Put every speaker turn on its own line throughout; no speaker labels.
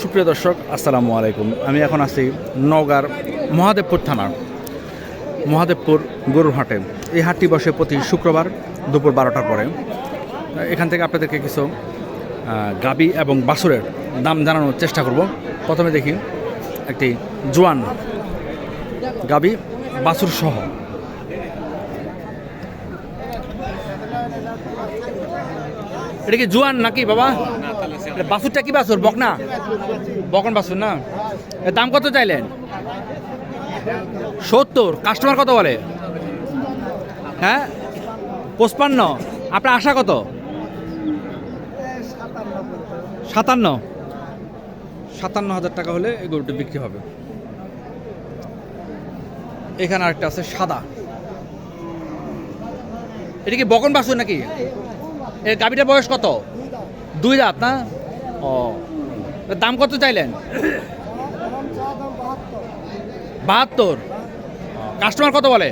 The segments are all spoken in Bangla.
সুপ্রিয় দর্শক, আসসালামু আলাইকুম। আমি এখন আছি নওগাঁর মহাদেবপুর থানার, মহাদেবপুর গরুর হাটে। এই হাটটি বসে প্রতি শুক্রবার দুপুর বারোটার পরে। এখান থেকে আপনাদেরকে কিছু গাবি এবং বাছুরের দাম জানানোর চেষ্টা করব। প্রথমে দেখি একটি জোয়ান গাবি, বাছুর সহ। এটা কি জুয়ান নাকি বাবা? এটা বাছুরটা কি বাছুর? বকনা বকন বাসুর না? দাম কত চাইলেন? সত্তর। কাস্টমার কত বলে? হ্যাঁ? পঁচপান্ন। আপনার আশা কত? সাতান্ন। সাতান্ন হাজার টাকা হলে এই গরুটি বিক্রি হবে। এখানে আরেকটা আছে সাদা। এটা কি বকন বাছুর নাকি? এর গাবিটার বয়স কত? দুই রাত না? ও। দাম কত চাইলেন? বাহাত্তর। কাস্টমার কত বলে?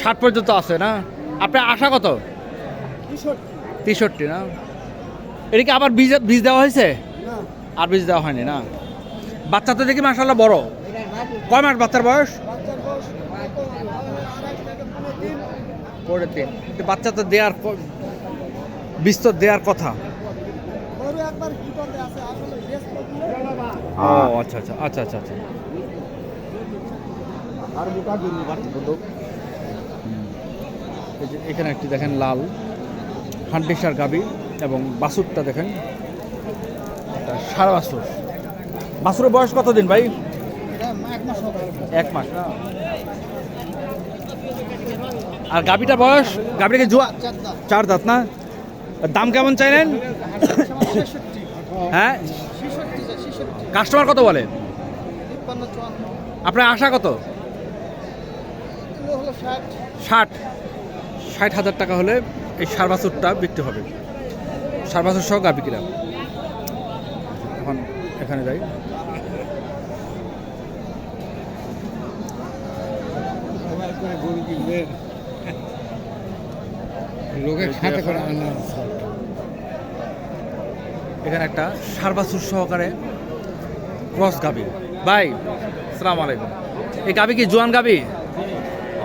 ষাট পর্যন্ত আছে না? আপনার আশা কত? তেষট্টি না? এটা কি আবার বীজ বীজ দেওয়া হয়েছে? আর বীজ দেওয়া হয়নি না? বাচ্চা তো দেখি মাসাল্লাহ বড়। কয় মাস বাচ্চার বয়স? দিন বাচ্চা তো দেওয়ার বীজ তো দেওয়ার কথা ও আচ্ছা আচ্ছা আচ্ছা আচ্ছা আচ্ছা। এখানে একটি দেখেন লাল হান্ডিসার গাবি এবং বাসুরটা দেখেন। সারা বাসুর বাসুরের বয়স কতদিন ভাই? এক মাস। আর গাবিটার বয়স? গাবিটাকে জুয়া চার দাঁত না? দাম কেমন চাইলেন? হ্যাঁ? কাস্টমার কত বলে? আপনার আশা কত? ষাট। ষাট হাজার টাকা হলে এই সার বাছুরটা বিক্রি হবে। সার বাছুর সহ গাবি কিলাম এখন এখানে যাই।
লোকের খাতে করে আনা
এখানে একটা সার বাছুর সহকারে ক্রস গাবি। ভাই সালাম আলাইকুম। এই গাবি কি জোয়ান গাবি?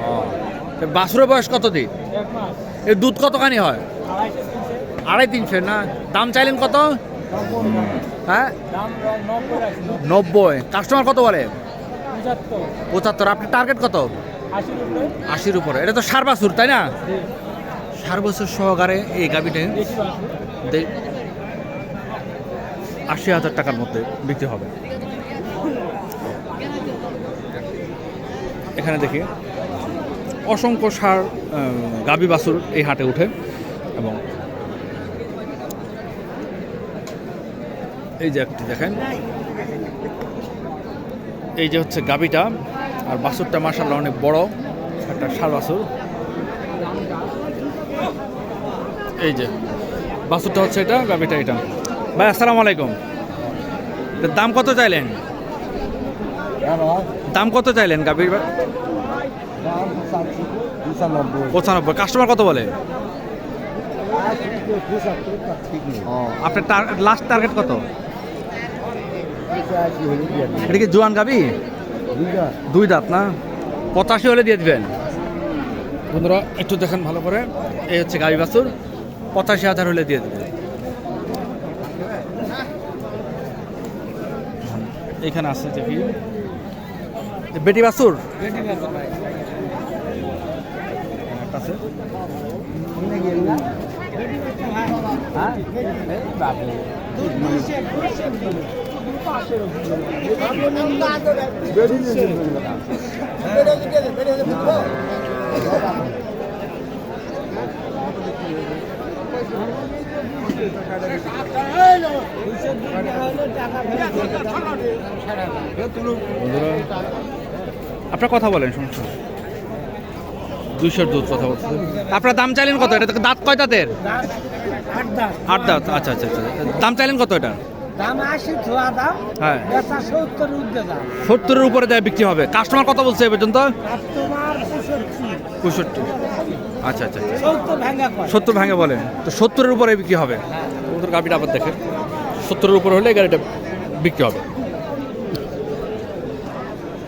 ও বাছুরের বয়স কত দিন এর দুধ কতখানি হয়? আড়াই তিনশো না? দাম চাইলেন কত? হ্যাঁ? নব্বই। কাস্টমার কত বলে? পঁচাত্তর। আপনার টার্গেট কত? আশির উপরে। এটা তো সার বাছুর তাই না? সার বছর সহকারে এই গাবিটা দে- আশি হাজার টাকার মধ্যে বিক্রি হবে। এখানে দেখি, অসংখ্য সার গাবি বাছুর এই হাটে উঠে এবং এই যে একটি দেখেন, এই যে হচ্ছে গাবিটা আর বাছুরটা মাসাল্লাহ অনেক বড় একটা সার বাছুর। এই যে বাসুরটা হচ্ছে এটা গাবিটা এটা। ভাই, আসসালামু আলাইকুম। দাম কত চাইলেন? দাম কত চাইলেন গাবির পঁচানব্বই। কাস্টমার কত বলে? আপনার লাস্ট টার্গেট কত? এটা কি জোয়ান গাবি দুই দাঁত না? পঁচাশি হলে দিয়ে দিবেন। বন্ধুরা, একটু দেখেন ভালো করে। এই হচ্ছে গাবি বাছুর। পঁচাশি হাজার হলে দিয়ে দেবেন এখানে আছে দেখি এ বেটি বাসুর একটা আছে বন্ধুরা। আপনার কথা বলেন সমস্যা। দুইশোর দুধ কথা বলছে। আপনার দাম চাইলেন কত? এটা দাঁত কয় দাঁতের? আট দাঁত। আচ্ছা আচ্ছা আচ্ছা। দাম চাইলেন কত এটা? হ্যাঁ। সত্তরের উপরে দেয় বিক্রি হবে। কাস্টমার কত বলছে এ পর্যন্ত?
পঁয়ষট্টি।
আচ্ছা আচ্ছা আচ্ছা।
সত্তর ভাঙা
বলেন তো সত্তরের উপরে বিক্রি হবে। গাড়িটা আবার দেখেন। সত্তরের উপর হলে গাড়িটা বিক্রি হবে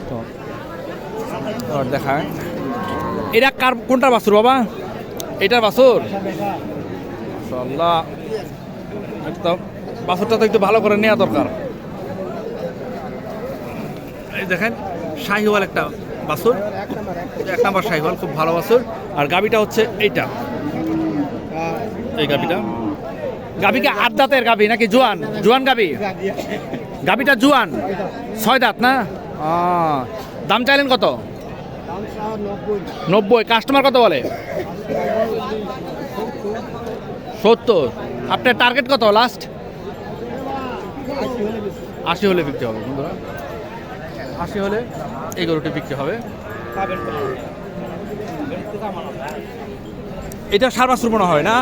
তো এবার দেখায়। এটা কার, কোনটার বাছুর বাবা? এটার বাছুর? আল্লাহ একদম, বাছুরটা তো একটু ভালো করে নেওয়া দরকার। এই দেখেন, শাহিওয়াল একটা বাছুর। এক নাম্বার শাহিওয়াল, খুব ভালো বাছুর। আর গাবিটা হচ্ছে এইটা। এই গাবিটা গাবিকে আট দাঁতের গাবি নাকি জোয়ান? জোয়ান গাবি গাবিটা জোয়ান। ছয় দাঁত না? দাম চাইলেন কত? নব্বই। কাস্টমার কত বলে? সত্তর। আপনার টার্গেট কত? লাস্ট আশি হলে বিক্রি হবে বন্ধুরা। আশি হলে এই গরুটি বিক্রি হবে। এটা সার বাছুর মনে হয় না?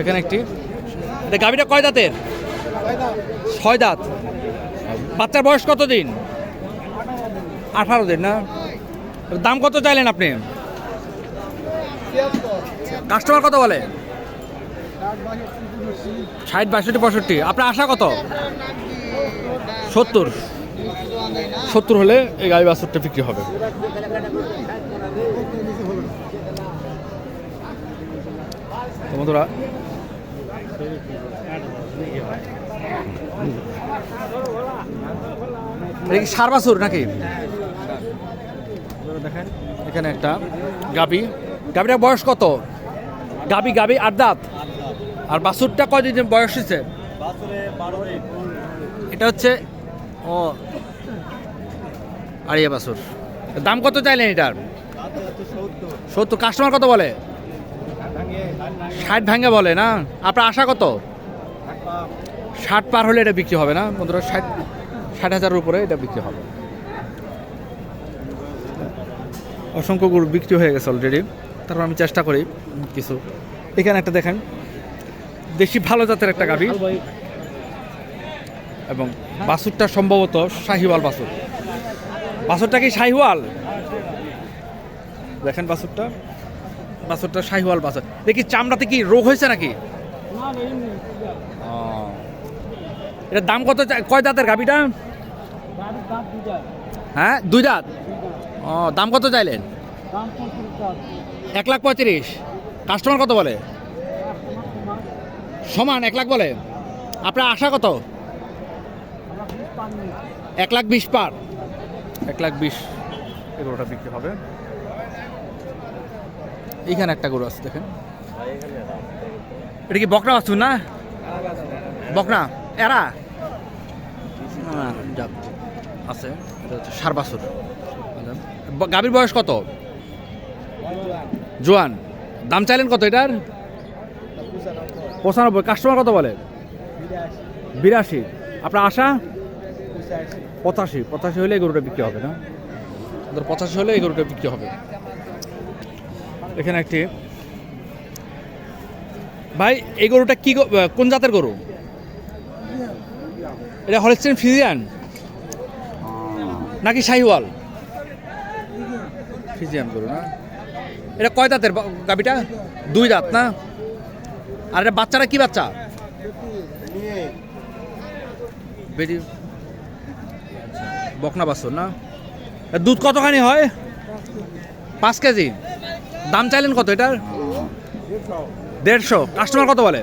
এখানে একটি। এটা গাভিটা কয় দাঁতের? ছয় দাঁত। বাচ্চার বয়স কত দিন আঠারো দিন, না? দাম কত চাইলেন আপনি? কাস্টমার কত বলে? ষাট বাষট্টি, পঁয়ষট্টি। আপনার আশা কত? সত্তর। সত্তর হলে এই গাড়ি বাছুরটা বিক্রি হবে। সার বাছুর নাকি? দেখেন, এখানে একটা গাবি। গাবিটার বয়স কত? গাবি গাবি আট দাঁত? আর বাছুরটা কয়দিন বয়স হয়েছে? এটা হচ্ছে, ও। আড়িয়া বাছুর। দাম কত চাইলেন এটার? সত্তর। কাস্টমার কত বলে? ষাট ভাঙে বলে না? আপনার আশা কত? ষাট পার হলে এটা বিক্রি হবে না। বন্ধুরা ষাট ষাট হাজারের উপরে এটা বিক্রি হবে। অসংখ্য গরু বিক্রি হয়ে গেছে অলরেডি তারপর আমি চেষ্টা করি কিছু। এখানে একটা দেখেন, দেশি ভালো জাতের একটা গাভী। এবং বাসুরটা সম্ভবত শাহিওয়াল বাসুর বাসুরটা কি শাহিওয়াল? দেখেন বাসুরটা বাসুরটা শাহিওয়াল বাসুর দেখি চামড়াতে কি রোগ হয়েছে নাকি। এটার দাম কত কয় দাঁতের গাভিটা? হ্যাঁ দুই দাঁত। ও দাম কত চাইলেন? এক লাখ পঁয়ত্রিশ। কাস্টমার কত বলে? সমান এক লাখ বলে। আপনার আশা কত? এক লাখ বিশ পার। এক লাখ বিশ এগুলোটা বিক্রি হবে। এইখানে একটা গরু আছে দেখেন। এটা কি বকনা বাছুর না? বকনা? এরা? হ্যাঁ, যাক আছে। এটা হচ্ছে সার বাছুর। ব- গাভীর বয়স কত? জোয়ান। দাম চাইলেন কত এটার? পঁচানব্বই। কাস্টমার কত বলে? বিরাশি। আপনার আশা? পঁচাশি। পঁচাশি হলে এই গরুটা বিক্রি হবে, না? ওদের পঁচাশি হলে এই গরুটা বিক্রি হবে। এখানে একটি ভাই, এই গরুটা কি কোন জাতের গরু? এটা হলিস্টেন ফিজিয়ান? নাকি শাহিওয়াল? ফিজিয়ান গরু না এটা কয় দাঁতের গাবিটা দুই দাঁত না আর এটা বাচ্চারা কি বাচ্চা বকনা বাছুর না দুধ কতখানি হয় পাঁচ কেজি দাম চাইলেন কত এটার দেড়শো কাস্টমার কত বলে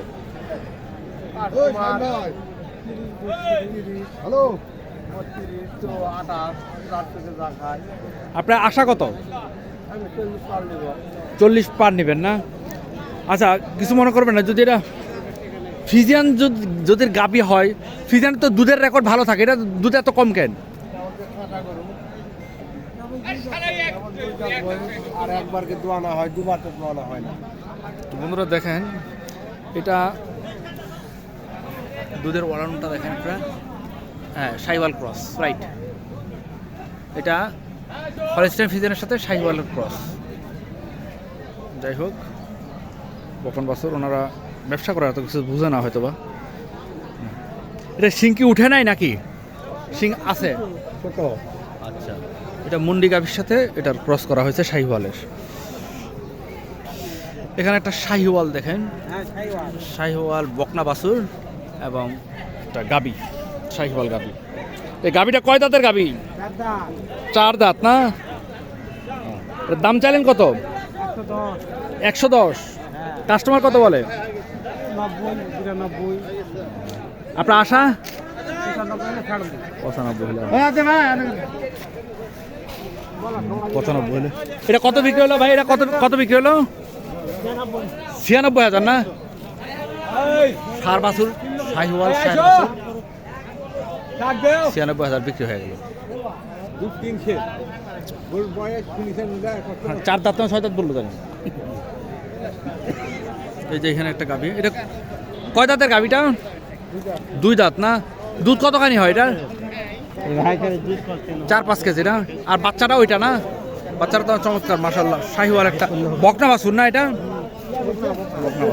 হ্যালো
আপনার আশা কত?
চল্লিশ পার নেব।
নেবেন না? আচ্ছা কিছু মনে করবেন না যদি এটা ফিজিয়ান যদি গাবি হয় ফিজিয়ান তো দুধের রেকর্ড ভালো থাকে এটা দুধ এত কম কেন?
আর একবার হয় দুবার তো দোয়ানো হয় না।
তো বন্ধুরা দেখেন এটা দুধের ওয়ালানটা দেখেন আপনারা হ্যাঁ সাইওয়াল ক্রস রাইট। এটা ফরেস্টার ফিজেনের সাথে সাইওয়ালের ক্রস। যাই হোক বকন বছর, ওনারা ব্যবসা করে, এত কিছু বুঝে না হয়তো বা এটা সিং কি উঠে নাই নাকি? সিং আছে। আচ্ছা এটা মুন্ডি গাভির সাথে এটার ক্রস করা হয়েছে শাহিওয়ালের এখানে একটা শাহিওয়াল দেখেন। শাহিওয়াল বকনা বাসুর এবং একটা গাবি শাহিওয়াল গাবি এই গাবিটা কয় দাঁতের গাবি চার দাঁত। না? দাম চাইলেন কত?
একশো দশ। হ্যাঁ।
কাস্টমার কত বলে? আপনার আশা?
পঁচানব্বই হলে
হলে। এটা কত বিক্রি হলো ভাই? এটা কত কত বিক্রি হলো? ছিয়ানব্বই হাজার না? সার বাছুর শাহিওয়াল ষাট বাছুর ছিয়ানব্বই হাজার বিক্রি হয়ে গেল। চার দাঁত ছয় দাঁত বলল জানি। এই যে এখানে একটা গাভি। এটা কয় দাঁতের গাভিটা? দুই দাঁত না? দুধ কতখানি হয় এটা? চার পাঁচ কেজি না? আর বাচ্চাটা ওইটা না? বাচ্চাটা তো চমৎকার মাসাল্লাহ শাহিওয়াল একটা বকনা বাছুর না এটা? বকনা।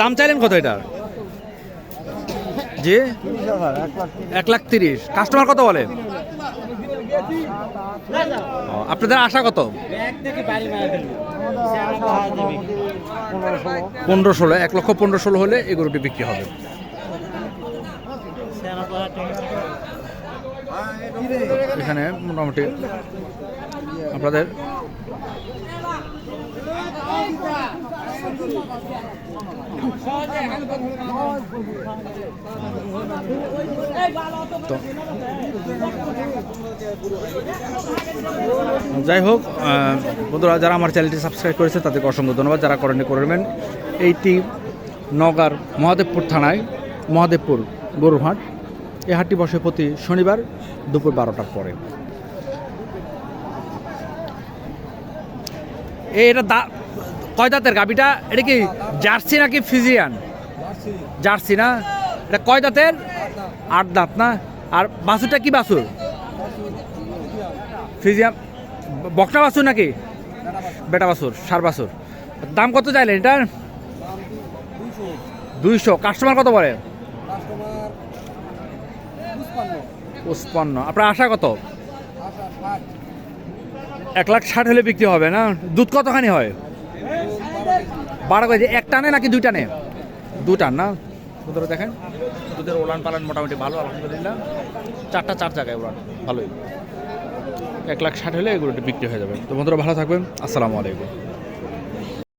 দাম চাইলেন কত এটার? জি এক লাখ তিরিশ। কাস্টমার কত বলে? আপনাদের আশা কত? পনেরো ষোলো, এক লক্ষ পনেরো ষোলো হলে এই গরুটি বিক্রি হবে। এখানে মোটামুটি আপনাদের যাই হোক বন্ধুরা, যারা আমার চ্যানেলটি সাবস্ক্রাইব করেছে, তাদেরকে অসংখ্য ধন্যবাদ। যারা করেননি করবেন এইটি নগার মহাদেবপুর থানায়, মহাদেবপুর গরুহাট। এই হাটটি বসে প্রতি শনিবার দুপুর বারোটার পরে। এ এটা দা কয় দাঁতের গাবিটা এটা কি জার্সি নাকি ফিজিয়ান? জার্সি না? এটা কয় দাঁতের? আট দাঁত না? আর বাছুরটা কি বাছুর? ফিজিয়াম বকনা বাছুর নাকি? বেটা বাছুর, সার বাছুর। দাম কত চাইলেন এটার? দুইশো। কাস্টমার কত বলে? পঁচপান্ন। আপনার আশা কত? এক লাখ ষাট হলে বিক্রি হবে না? দুধ কতখানি হয়? বারো কেজি, এক টানে নাকি দুই টানে? দু টান না? বন্ধুরা দেখেন। দুধের ওলান পালান মোটামুটি ভালো, আলহামদুলিল্লাহ। চারটা চার জায়গায় ওলান ভালোই। এক লাখ ষাট হলে এগুলো বিক্রি হয়ে যাবে। তো বন্ধুরা, ভালো থাকবেন। আসসালামু আলাইকুম।